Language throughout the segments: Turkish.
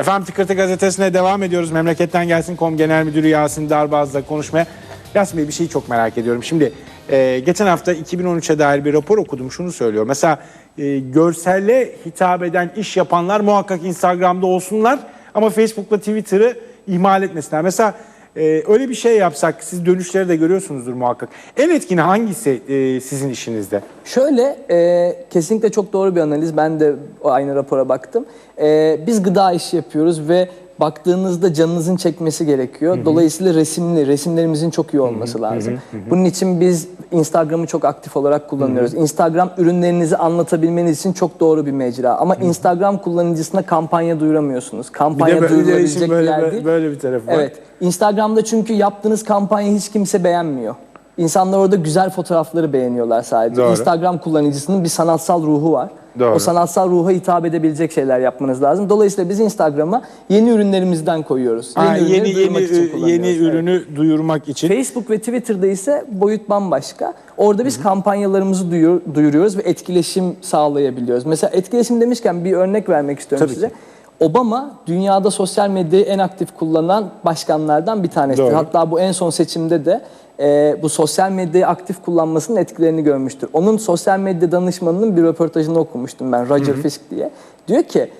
Efendim Tıkırtı Gazetesi'ne devam ediyoruz. Memleketten Gelsin.com Genel Müdürü Yasin Darbaz'la konuşmaya. Yasin Bey bir şeyi çok merak ediyorum. Şimdi e, geçen hafta 2013'e dair bir rapor okudum. Şunu söylüyor. Mesela e, görselle hitap eden iş yapanlar muhakkak Instagram'da olsunlar. Ama Facebook'la Twitter'ı ihmal etmesinler. Mesela e, öyle bir şey yapsak siz dönüşleri de görüyorsunuzdur muhakkak. En etkini hangisi e, sizin işinizde? Şöyle, e, kesinlikle çok doğru bir analiz. Ben de aynı rapora baktım. E, biz gıda işi yapıyoruz ve baktığınızda canınızın çekmesi gerekiyor. Dolayısıyla resimli, resimlerimizin çok iyi olması lazım. Bunun için biz Instagram'ı çok aktif olarak kullanıyoruz. Instagram ürünlerinizi anlatabilmeniz için çok doğru bir mecra. Ama Instagram kullanıcısına kampanya duyuramıyorsunuz. Bir Kampanya de böyle, bir böyle, yer böyle, değil. böyle bir tarafı var. Evet. Instagram'da çünkü yaptığınız kampanyayı hiç kimse beğenmiyor. İnsanlar orada güzel fotoğrafları beğeniyorlar sadece. Doğru. Instagram kullanıcısının bir sanatsal ruhu var. Doğru. O sanatsal ruha hitap edebilecek şeyler yapmanız lazım. Dolayısıyla biz Instagram'a yeni ürünlerimizden koyuyoruz. Ha, ürünleri yeni duyurmak yeni için yeni kullanıyoruz. Evet. ürünü duyurmak için. Facebook ve Twitter'da ise boyut bambaşka. Orada biz kampanyalarımızı duyur, duyuruyoruz ve etkileşim sağlayabiliyoruz. Mesela etkileşim demişken bir örnek vermek istiyorum Tabii size. ki. Obama dünyada sosyal medyayı en aktif kullanan başkanlardan bir tanesidir. Doğru. Hatta bu en son seçimde de e, bu sosyal medyayı aktif kullanmasının etkilerini görmüştür. Onun sosyal medya danışmanının bir röportajını okumuştum ben Roger Fisk diye. Diyor ki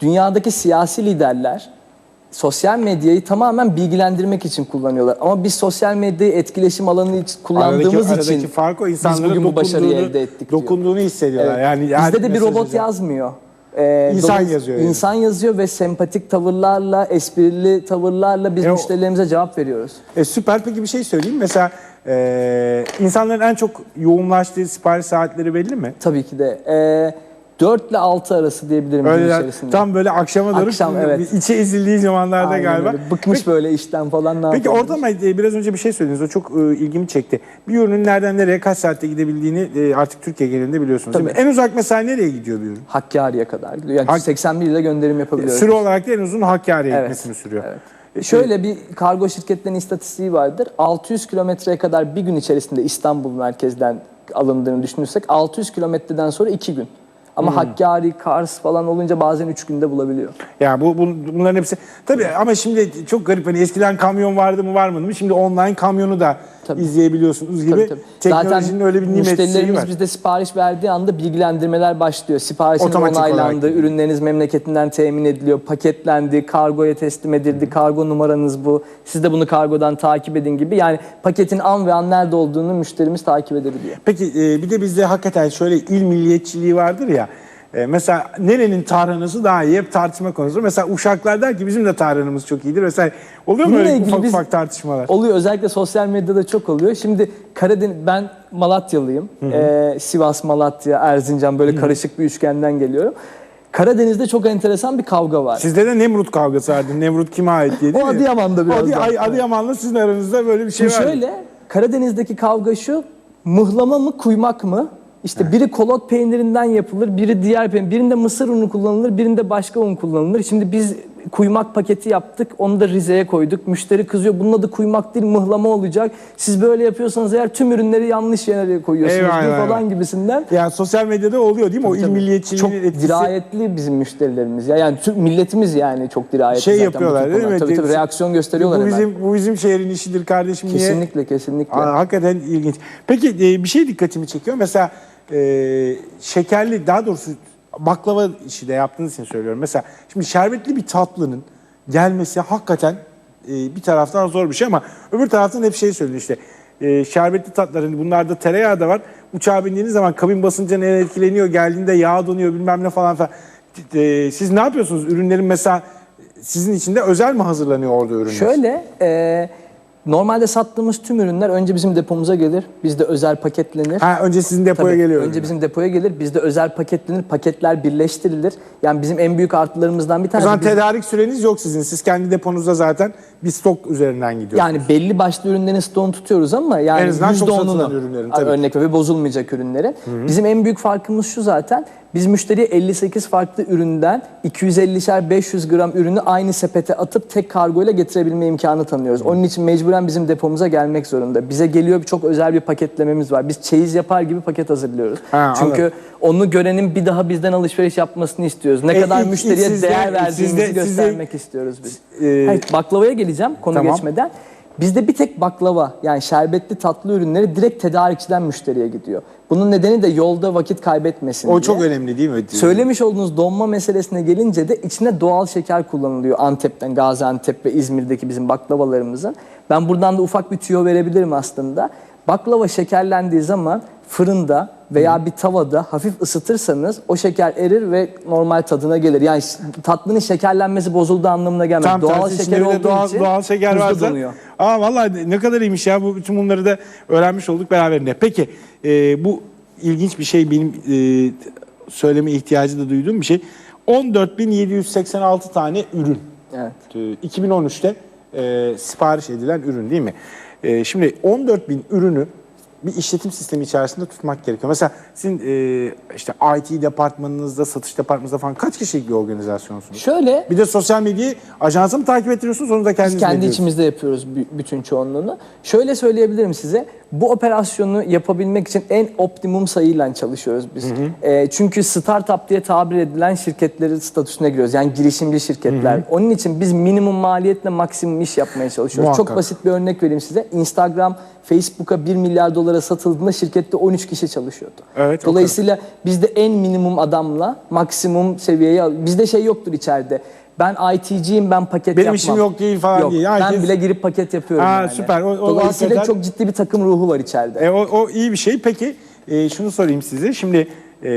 dünyadaki siyasi liderler sosyal medyayı tamamen bilgilendirmek için kullanıyorlar. Ama biz sosyal medyayı etkileşim alanı için kullandığımız aradaki, için aradaki fark o biz bugün bu başarıyı dokunduğunu, elde ettik diyor. dokunduğunu hissediyorlar. Evet. Yani Bizde de bir robot yazmıyor. Ee, İnsan dolayısıyla- yazıyor yani. İnsan yazıyor ve sempatik tavırlarla, esprili tavırlarla biz E müşterilerimize cevap veriyoruz. E, süper peki bir şey söyleyeyim. Mesela e, insanların en çok yoğunlaştığı sipariş saatleri belli mi? Tabii ki de. Ee, 4 ile 6 arası diyebilirim gün Öyle içerisinde. tam böyle akşama doğru Akşam, evet. içe ezildiği zamanlarda Aynen galiba. öyle. Bıkmış böyle işten falan ne Peki orada e, biraz önce bir şey söylediniz. O çok e, ilgimi çekti. Bir ürünün nereden nereye kaç saatte gidebildiğini e, artık Türkiye genelinde biliyorsunuz. Tabii. En uzak mesela nereye gidiyor bir ürün? Hakkari'ye kadar gidiyor. Yani Hak- 81 ile gönderim yapabiliyoruz. Süre olarak da en uzun Hakkari'ye Evet. gitmesini sürüyor. Evet. Şöyle bir kargo şirketlerinin istatistiği vardır. 600 kilometreye kadar bir gün içerisinde İstanbul merkezden alındığını düşünürsek 600 kilometreden sonra 2 gün. Ama Hmm. Hakkari, Kars falan olunca bazen 3 günde bulabiliyor. Yani bu, bu- bunların hepsi tabii ama şimdi çok garip hani eskiden kamyon vardı mı var mı? Şimdi online kamyonu da Tabii. izleyebiliyorsunuz gibi. Tabii, tabii. Teknolojinin Zaten öyle bir nimet şeyi müşterilerimiz var. bizde sipariş verdiği anda bilgilendirmeler başlıyor. Siparişiniz Otomatik olarak onaylandı, gidiyor. ürünleriniz memleketinden temin ediliyor, paketlendi, kargoya teslim edildi, kargo numaranız bu. Siz de bunu kargodan takip edin gibi. Yani paketin an ve an nerede olduğunu müşterimiz takip edebiliyor. Peki e, bir de bizde hakikaten şöyle il milliyetçiliği vardır ya. E, mesela nerenin tarhanası daha iyi hep tartışma konusu. Mesela Uşaklar der ki bizim de tarhanamız çok iyidir. Mesela oluyor mu Bununla öyle ilgili ufak biz- ufak tartışmalar? Oluyor özellikle sosyal medyada çok oluyor. Şimdi Karadeniz ben Malatyalıyım. Ee, Sivas, Malatya, Erzincan böyle karışık bir üçgenden geliyorum. Karadeniz'de çok enteresan bir kavga var. Sizde de Nemrut kavgası vardı. Nemrut kime ait diye değil O mi? Adıyaman'da biraz Adı- daha. Ay- Adıyaman'la sizin aranızda böyle bir şey Şimdi var. şöyle Karadeniz'deki kavga şu mıhlama mı kuymak mı? İşte biri kolot peynirinden yapılır, biri diğer peynir. Birinde mısır unu kullanılır, birinde başka un kullanılır. Şimdi biz kuymak paketi yaptık, onu da Rize'ye koyduk. Müşteri kızıyor, bunun adı kuymak değil mıhlama olacak. Siz böyle yapıyorsanız eğer tüm ürünleri yanlış yerlere koyuyorsunuz Eyvah, eyvah, falan gibisinden. Yani sosyal medyada oluyor değil mi? o il Tabii. milliyetçiliğinin Çok etkisi. dirayetli bizim müşterilerimiz. Ya. Yani Türk milletimiz yani çok dirayetli Şey zaten yapıyorlar değil mi? Tabii tabii reaksiyon gösteriyorlar bu hemen. bizim, bu bizim şehrin işidir kardeşim diye. Kesinlikle kesinlikle. Aa, hakikaten ilginç. Peki e, bir şey dikkatimi çekiyor. Mesela e, şekerli daha doğrusu baklava işi de yaptığınız için söylüyorum. Mesela şimdi şerbetli bir tatlının gelmesi hakikaten e, bir taraftan zor bir şey ama öbür taraftan hep şey söylüyor işte. E, şerbetli tatlar hani bunlarda tereyağı da var. Uçağa bindiğiniz zaman kabin basınca ne etkileniyor geldiğinde yağ donuyor bilmem ne falan filan. E, siz ne yapıyorsunuz? Ürünlerin mesela sizin için de özel mi hazırlanıyor orada ürünler? Şöyle, e, normalde sattığımız tüm ürünler önce bizim depomuza gelir. Bizde özel paketlenir. Ha, önce sizin depoya Tabii, geliyor. Önce ürünler. bizim depoya gelir. Bizde özel paketlenir. Paketler birleştirilir. Yani bizim en büyük artılarımızdan bir O tanesi. zaman biz- tedarik süreniz yok sizin. Siz kendi deponuzda zaten bir stok üzerinden gidiyorsunuz. yani belli başlı ürünlerin stoğunu tutuyoruz ama yani En azından çok %10'unu satılan ürünlerin, tabii. örnek ve bozulmayacak ürünlerin. Bizim en büyük farkımız şu zaten. Biz müşteriye 58 farklı üründen 250'şer 500 gram ürünü aynı sepete atıp tek kargoyla getirebilme imkanı tanıyoruz. Onun için mecburen bizim depomuza gelmek zorunda. Bize geliyor çok özel bir paketlememiz var. Biz çeyiz yapar gibi paket hazırlıyoruz. Ha, Çünkü anladım. onu görenin bir daha bizden alışveriş yapmasını istiyoruz. Ne E, kadar ilk- müşteriye sizde- değer verdiğimizi sizde- sizde- göstermek istiyoruz biz. Ee, Hayır, baklavaya geleceğim konu Tamam. geçmeden. Bizde bir tek baklava yani şerbetli tatlı ürünleri direkt tedarikçiden müşteriye gidiyor. Bunun nedeni de yolda vakit kaybetmesin O diye. çok önemli değil mi? Söylemiş olduğunuz donma meselesine gelince de içine doğal şeker kullanılıyor Antep'ten, Gaziantep ve İzmir'deki bizim baklavalarımızın. Ben buradan da ufak bir tüyo verebilirim aslında. Baklava şekerlendiği zaman fırında veya bir tavada hafif ısıtırsanız o şeker erir ve normal tadına gelir. Yani tatlının şekerlenmesi bozulduğu anlamına gelmez. Tam doğal tersi, şeker olduğu doğal, için doğal şeker varsa. donuyor. Aa vallahi ne kadar iyiymiş ya. Bu bütün bunları da öğrenmiş olduk beraberinde. Peki e, bu ilginç bir şey benim e, söyleme ihtiyacı da duyduğum bir şey. 14.786 tane ürün. Evet. E, 2013'te e, sipariş edilen ürün değil mi? E, şimdi 14.000 ürünü bir işletim sistemi içerisinde tutmak gerekiyor. Mesela sizin e, işte IT departmanınızda, satış departmanınızda falan kaç kişilik bir organizasyonsunuz? Şöyle Bir de sosyal medyayı ajansa mı takip ettiriyorsunuz onu da kendiniz Biz kendi içimizde yapıyoruz bü- bütün çoğunluğunu. Şöyle söyleyebilirim size. Bu operasyonu yapabilmek için en optimum sayıyla çalışıyoruz biz. Ee, çünkü startup diye tabir edilen şirketlerin statüsüne giriyoruz. Yani girişimci şirketler. Onun için biz minimum maliyetle maksimum iş yapmaya çalışıyoruz. Muhakkak. Çok basit bir örnek vereyim size. Instagram, Facebook'a 1 milyar dolara satıldığında şirkette 13 kişi çalışıyordu. Evet, Dolayısıyla biz de en minimum adamla maksimum seviyeye al. Bizde şey yoktur içeride. Ben IT'ciyim ben paket Benim yapmam. işim yok değil falan Yok, değil. Ben Herkes- bile girip paket yapıyorum Aa, yani. süper. O- o Dolayısıyla hakikaten- çok ciddi bir takım ruhu var içeride. E, o, o iyi bir şey. Peki e, şunu sorayım size. Şimdi e,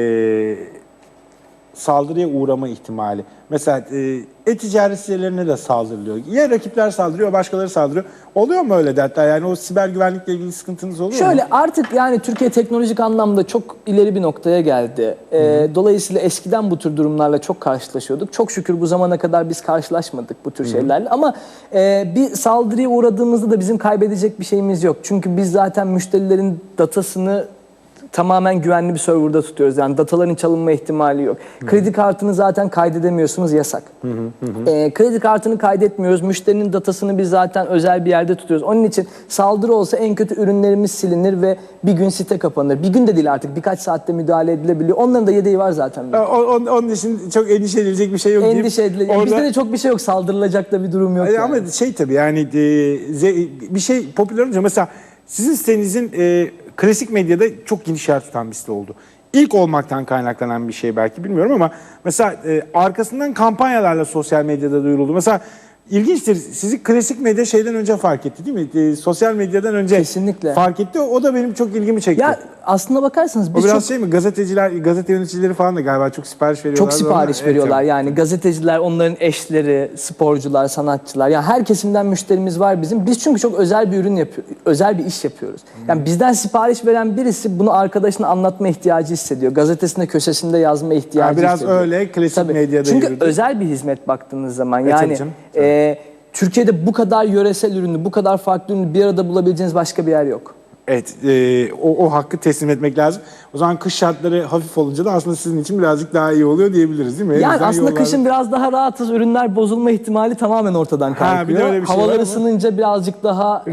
saldırıya uğrama ihtimali. Mesela e, e-ticaret sitelerine de saldırılıyor. Ya rakipler saldırıyor, başkaları saldırıyor. Oluyor mu öyle dertler? Yani o siber güvenlikle ilgili sıkıntınız oluyor mu? Şöyle artık yani Türkiye teknolojik anlamda çok ileri bir noktaya geldi. Ee, dolayısıyla eskiden bu tür durumlarla çok karşılaşıyorduk. Çok şükür bu zamana kadar biz karşılaşmadık bu tür şeylerle. Ama e, bir saldırıya uğradığımızda da bizim kaybedecek bir şeyimiz yok. Çünkü biz zaten müşterilerin datasını tamamen güvenli bir serverda tutuyoruz. Yani dataların çalınma ihtimali yok. Kredi kartını zaten kaydedemiyorsunuz yasak. Ee, kredi kartını kaydetmiyoruz. Müşterinin datasını biz zaten özel bir yerde tutuyoruz. Onun için saldırı olsa en kötü ürünlerimiz silinir ve bir gün site kapanır. Bir gün de değil artık birkaç saatte müdahale edilebiliyor. Onların da yedeği var zaten. E, o- on- onun için çok endişe edilecek bir şey yok. Endişe edilecek. orada- Bizde de çok bir şey yok. Saldırılacak da bir durum yok. E, yani. Ama şey tabii yani e, bir şey popüler olunca mesela sizin sitenizin e, klasik medyada çok geniş yer tutan bir site oldu. İlk olmaktan kaynaklanan bir şey belki bilmiyorum ama mesela e, arkasından kampanyalarla sosyal medyada duyuruldu. Mesela ilginçtir sizi klasik medya şeyden önce fark etti değil mi? E, sosyal medyadan önce Kesinlikle. fark etti. O da benim çok ilgimi çekti. Ya aslına bakarsanız o biz biraz çok şey mi gazeteciler, gazete yöneticileri falan da galiba çok sipariş veriyorlar. Çok sipariş veriyorlar yani gazeteciler, onların eşleri, sporcular, sanatçılar. Yani her kesimden müşterimiz var bizim. Biz çünkü çok özel bir ürün yapıyoruz, özel bir iş yapıyoruz. Yani bizden sipariş veren birisi bunu arkadaşına anlatma ihtiyacı hissediyor. Gazetesinde köşesinde yazma ihtiyacı Ha, biraz hissediyor. öyle, klasik Tabii. medyada Çünkü yürüdü. özel bir hizmet baktığınız zaman yani canım, e, Türkiye'de bu kadar yöresel ürünü, bu kadar farklı ürünü bir arada bulabileceğiniz başka bir yer yok. Evet, e, o, o hakkı teslim etmek lazım. O zaman kış şartları hafif olunca da aslında sizin için birazcık daha iyi oluyor diyebiliriz değil mi? Yani Elinizden aslında yollar- kışın biraz daha rahatız. Ürünler bozulma ihtimali tamamen ortadan Ha, bir de kalkıyor. öyle bir şey Havalar ısınınca birazcık daha e,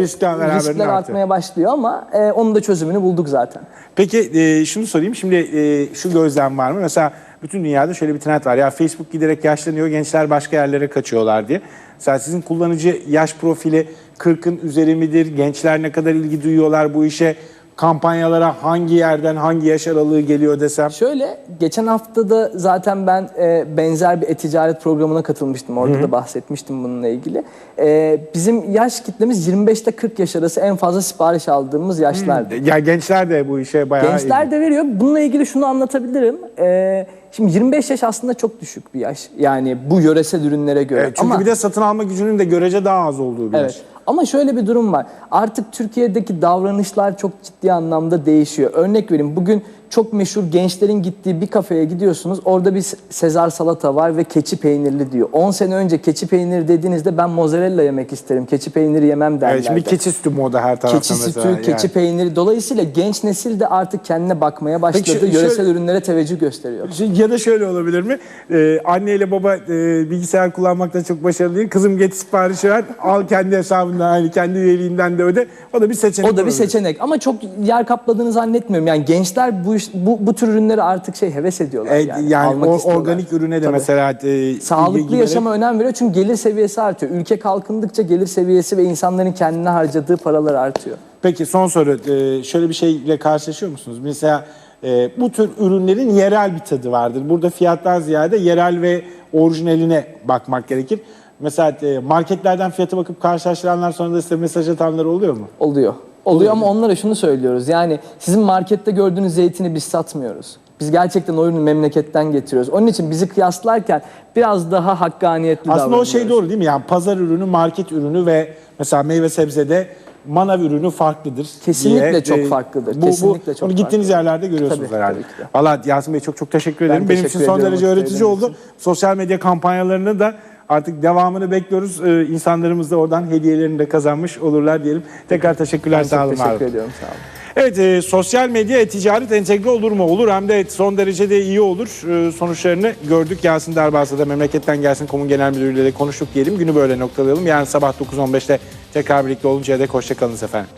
riskler riskler artmaya başlıyor ama e, onun da çözümünü bulduk zaten. Peki e, şunu sorayım. Şimdi e, şu gözlem var mı? Mesela bütün dünyada şöyle bir trend var. Ya Facebook giderek yaşlanıyor, gençler başka yerlere kaçıyorlar diye. Mesela sizin kullanıcı yaş profili 40'ın üzeri midir? Gençler ne kadar ilgi duyuyorlar bu işe? Kampanyalara hangi yerden, hangi yaş aralığı geliyor desem? Şöyle geçen hafta da zaten ben e, benzer bir e-ticaret programına katılmıştım. Orada da bahsetmiştim bununla ilgili. E, bizim yaş kitlemiz 25 ile 40 yaş arası en fazla sipariş aldığımız yaşlardı. Ya gençler de bu işe bayağı Gençler ilgi- de veriyor. Bununla ilgili şunu anlatabilirim. Ee, şimdi 25 yaş aslında çok düşük bir yaş. Yani bu yöresel ürünlere göre. Evet, çünkü Ama, bir de satın alma gücünün de görece daha az olduğu bir yaş. Ama şöyle bir durum var. Artık Türkiye'deki davranışlar çok ciddi anlamda değişiyor. Örnek vereyim. Bugün çok meşhur gençlerin gittiği bir kafeye gidiyorsunuz. Orada bir Sezar salata var ve keçi peynirli diyor. 10 sene önce keçi peyniri dediğinizde ben mozzarella yemek isterim. Keçi peyniri yemem derlerdi. Evet, şimdi keçi sütü moda her tarafta Keçi mesela. sütü, keçi yani. peyniri. Dolayısıyla genç nesil de artık kendine bakmaya başladı. Peki şu- Yöresel şöyle- ürünlere teveccüh gösteriyor. Ya da şöyle olabilir mi? Ee, anne ile baba e, bilgisayar kullanmakta çok başarılı değil. Kızım geç siparişi ver, al kendi hesabından, hani kendi üyeliğinden de öde. O da bir seçenek O da bir olabilir. seçenek ama çok yer kapladığını zannetmiyorum. Yani gençler bu bu, bu tür ürünleri artık şey heves ediyorlar E, yani. yani, almak o- istiyorlar. organik ürüne de Tabii. mesela e, Sağlıklı giderek- yaşama önem veriyor çünkü gelir seviyesi artıyor. Ülke kalkındıkça gelir seviyesi ve insanların kendine harcadığı paralar artıyor. Peki son soru. Ee, şöyle bir şeyle karşılaşıyor musunuz? Mesela e, bu tür ürünlerin yerel bir tadı vardır. Burada fiyattan ziyade yerel ve orijinaline bakmak gerekir. Mesela e, marketlerden fiyata bakıp karşılaştıranlar sonra da size mesaj atanlar oluyor mu? Oluyor. Oluyor ama onlara şunu söylüyoruz. Yani sizin markette gördüğünüz zeytini biz satmıyoruz. Biz gerçekten o ürünü memleketten getiriyoruz. Onun için bizi kıyaslarken biraz daha hakkaniyetli Aslında o davranıyoruz. şey doğru değil mi? Yani pazar ürünü, market ürünü ve mesela meyve sebzede manav ürünü farklıdır. Kesinlikle diye, çok farklıdır. Bu, Kesinlikle bu, çok onu gittiğiniz farklı. yerlerde görüyorsunuz Tabii, herhalde. tabii ki de. Valla Yasin Bey çok çok teşekkür ederim. Benim teşekkür için son ediyorum derece vakit öğretici ayırdığınız oldu. Sosyal medya kampanyalarını da artık devamını bekliyoruz. Ee, insanlarımız da oradan hediyelerini de kazanmış olurlar diyelim. Tekrar teşekkürler. Sağ olun. teşekkür ediyorum. Sağ olun. Evet, e, sosyal medya e-ticaret entegre olur mu? Olur hem de son derece de iyi olur. E, sonuçlarını gördük. Yasin Darbasa'da Memleketten Gelsin Komun Genel Müdürü'yle de konuştuk diyelim. Günü böyle noktalayalım. Yarın sabah 9.15'te tekrar birlikte oluncaya dek hoşçakalınız efendim.